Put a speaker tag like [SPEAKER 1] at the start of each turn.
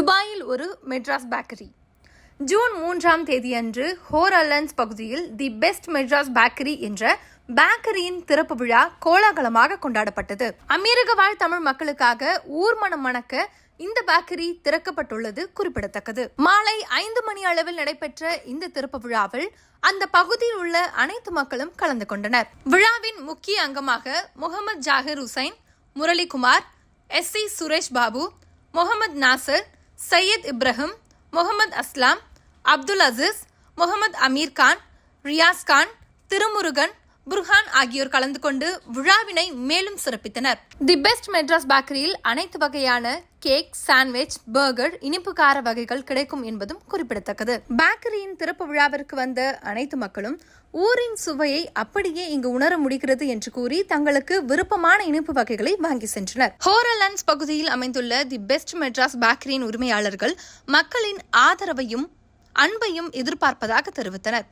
[SPEAKER 1] துபாயில் ஒரு Madras bakery. June மூன்றாம் தேதியன்று ஹோர் அல்லன்ஸ் பகுதியில் தி பெஸ்ட் மெட்ராஸ் பேக்கரி என்ற பேக்கரியின் திறப்பு விழா கோலாகலமாக கொண்டாடப்பட்டது. அமெரிக்க வாழ் தமிழ் மக்களுக்காக ஊர்மணம் மணக்க இந்த பேக்கரி திறக்கப்பட்டுள்ளது குறிப்பிடத்தக்கது. மாலை ஐந்து மணி அளவில் நடைபெற்ற இந்த திறப்பு விழாவில் அந்த பகுதியில் உள்ள அனைத்து மக்களும் கலந்து கொண்டனர். விழாவின் முக்கிய அங்கமாக முகமது ஜாகிர் ஹுசைன் முரளிகுமார் எஸ் சி சுரேஷ் பாபு முகமது நாசர் சையத் இப்ராஹிம் முகமது அஸ்லாம் அப்துல் அசீஸ் முகமது அமீர் கான் ரியாஸ் கான் திருமுருகன் புர்ஹான் ஆகியோர் கலந்து கொண்டு விழாவினை மேலும் சிறப்பித்தனர். தி பெஸ்ட் மெட்ராஸ் பேக்கரியில் அனைத்து வகையான கேக் சாண்ட்விச் பர்கர் இனிப்பு கார வகைகள் கிடைக்கும் என்பதும் குறிப்பிடத்தக்கது. பேக்கரியின் திறப்பு விழாவிற்கு வந்த அனைத்து மக்களும் ஊரின் சுவையை அப்படியே இங்கு உணர முடிகிறது என்று கூறி தங்களுக்கு விருப்பமான இனிப்பு வகைகளை வாங்கி சென்றனர். ஹோரலன்ஸ் பகுதியில் அமைந்துள்ள தி பெஸ்ட் மெட்ராஸ் பேக்கரியின் உரிமையாளர்கள் மக்களின் ஆதரவையும் அன்பையும் எதிர்பார்ப்பதாக தெரிவித்தனர்.